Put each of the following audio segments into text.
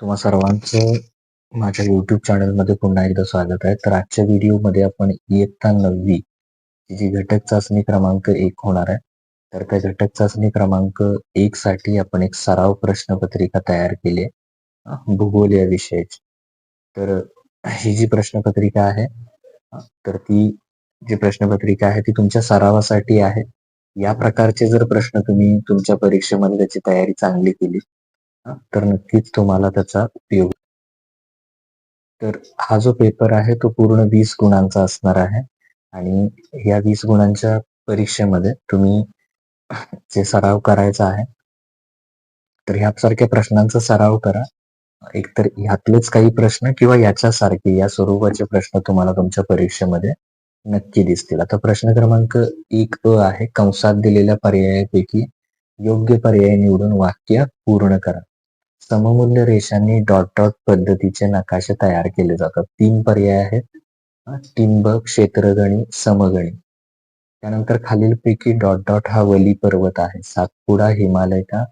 तुम्हा सर्वांचं माझ्या युट्यूब चॅनलमध्ये पुन्हा एकदा स्वागत आहे. तर आजच्या व्हिडिओमध्ये आपण इयत्ता नववी जी घटक चाचणी क्रमांक एक होणार आहे. तर त्या घटक चाचणी क्रमांक एक साठी आपण एक सराव प्रश्नपत्रिका तयार केली आहे. भूगोल या विषयाची. तर ही जी प्रश्नपत्रिका आहे तर ती जी प्रश्नपत्रिका आहे ती तुमच्या सरावासाठी आहे. या प्रकारचे जर प्रश्न तुम्ही तुमच्या परीक्षेमध्ये त्याची तयारी चांगली केली तर नक्कीच तुम्हाला त्याचा उपयोग. तर हा जो पेपर आहे तो पूर्ण वीस गुणांचा असणार आहे. आणि या वीस गुणांच्या परीक्षेमध्ये तुम्ही जे सराव करायचा आहे तर ह्यासारख्या प्रश्नांचा सराव करा. एकतर ह्यातलेच काही प्रश्न किंवा याच्यासारखे या स्वरूपाचे प्रश्न तुम्हाला तुमच्या परीक्षेमध्ये नक्की दिसतील. आता प्रश्न क्रमांक एक अ आहे कंसात दिलेल्या पर्यायापैकी योग्य पर्याय निवडून वाक्य पूर्ण करा. सममूल्य रेषांनी डॉट डॉट पद्धतीचे नकाशे तयार केले जातात. तीन पर्याय आहेत. टिंबक टिंब क्षेत्रगणी समगणी. त्यानंतर खालीलपैकी डॉट डॉट हा वली पर्वत आहे. सातपुडा हिमालय का?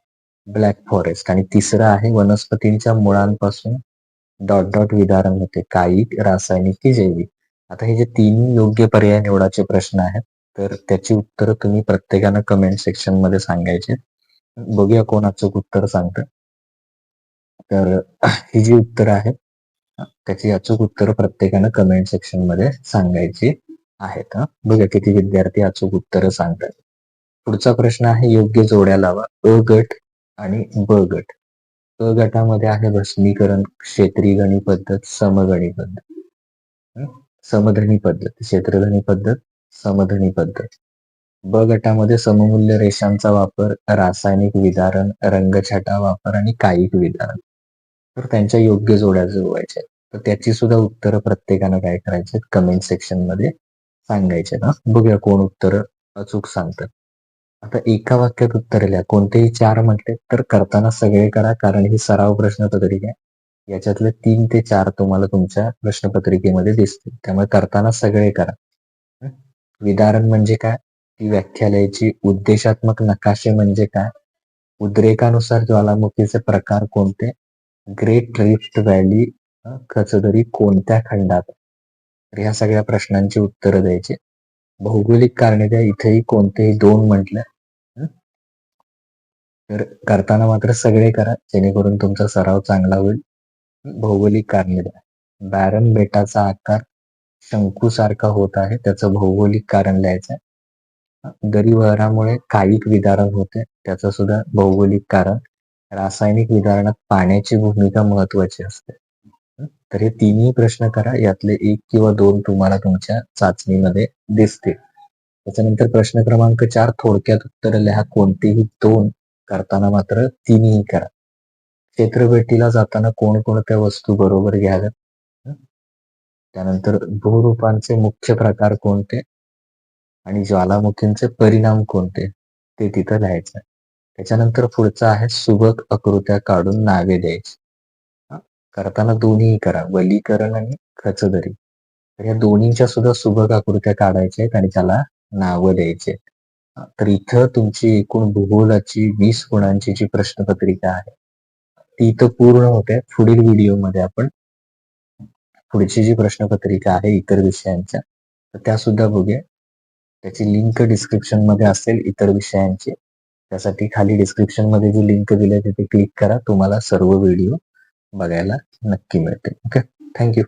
ब्लॅक फॉरेस्ट आणि तिसरा आहे वनस्पतींच्या मुळांपासून डॉट डॉट विदारण होते. कायिक रासायनिक की जैविक. आता हे जे तीन योग्य पर्याय निवडाचे प्रश्न आहेत तर त्याची उत्तरं तुम्ही प्रत्येकानं कमेंट सेक्शनमध्ये सांगायचे. बघूया कोण अचूक उत्तर सांगतं. तर ही जी उत्तरं आहेत त्याची अचूक उत्तरं प्रत्येकानं कमेंट सेक्शनमध्ये सांगायची आहेत हा. बघा किती विद्यार्थी अचूक उत्तरं सांगतात. पुढचा प्रश्न आहे योग्य जोड्या लावा अ गट आणि ब गट. अ गटामध्ये आहे भस्मीकरण क्षेत्रीगणी पद्धत समगणी पद्धत. समधनी पद्धत क्षेत्रधनी पद्धत समधनी पद्धत. ब गटामध्ये सममूल्य रेषांचा वापर रासायनिक विदारण रंगछटा वापर आणि कायिक विदारण. तर त्यांच्या योग्य जोड्या जुळवायच्या तर त्याची सुद्धा उत्तरं प्रत्येकानं काय करायचे कमेंट सेक्शनमध्ये सांगायचे ना? बघूया कोण उत्तर अचूक सांगतात. आता एका वाक्यात उत्तर लिहा. कोणतेही चार म्हटले तर करताना सगळे करा कारण ही सराव प्रश्नपत्रिका आहे. याच्यातले तीन ते चार तुम्हाला तुमच्या प्रश्नपत्रिकेमध्ये दिसतील. त्यामुळे करताना सगळे करा. विदारण म्हणजे काय? ती व्याख्या लिहायची उद्देशात्मक नकाशे म्हणजे काय? उद्रेकानुसार ज्वालामुखीचे प्रकार कोणते? ग्रेट रिफ्ट व्हॅली खचदरी कोणत्या खंडात तर ह्या सगळ्या प्रश्नांची उत्तरं द्यायची. भौगोलिक कारणे द्या इथेही कोणतेही दोन म्हटलं तर करताना मात्र सगळे करा जेणेकरून तुमचा सराव चांगला होईल. भौगोलिक कारणे द्या. बॅरन बेटाचा आकार शंकूसारखा होत आहे त्याचं भौगोलिक कारण लिहायचं आहे. दरीवहरामुळे कायिक विदारण होते त्याचं सुद्धा भौगोलिक कारण. रासायनिक विदारणात पाण्याची भूमिका महत्वाची असते. तर हे तिन्ही प्रश्न करा यातले एक किंवा दोन तुम्हाला तुमच्या चाचणीमध्ये दिसतील. त्याच्यानंतर प्रश्न क्रमांक चार थोडक्यात उत्तर लिहा कोणतेही दोन करताना मात्र तिन्ही करा. क्षेत्रभेटीला जाताना कोणकोणत्या वस्तू बरोबर घ्याव्यात? त्यानंतर भूरूपांचे मुख्य प्रकार कोणते? आणि ज्वालामुखींचे परिणाम कोणते? ते तिथं लिहायचं त्याच्यानंतर पुढचं आहे सुबक आकृत्या काढून नावे द्यायची. करताना दोन्ही करा. वलीकरण आणि खचदरी. तर या दोन्हीच्या सुद्धा सुबक आकृत्या काढायच्या आहेत आणि त्याला नावं द्यायचे आहेत. तर इथं तुमची एकूण भूगोलाची वीस गुणांची जी प्रश्नपत्रिका आहे ती इथं पूर्ण होते. पुढील व्हिडिओमध्ये आपण पुढची जी प्रश्नपत्रिका आहे इतर विषयांच्या तर त्या सुद्धा बघूया. त्याची लिंक डिस्क्रिप्शनमध्ये असेल इतर विषयांची. त्यासाठी खाली डिस्क्रिप्शनमध्ये जी लिंक दिली आहे तिथे क्लिक करा. तुम्हाला सर्व व्हिडिओ बघायला नक्की मिळतील. Okay thank you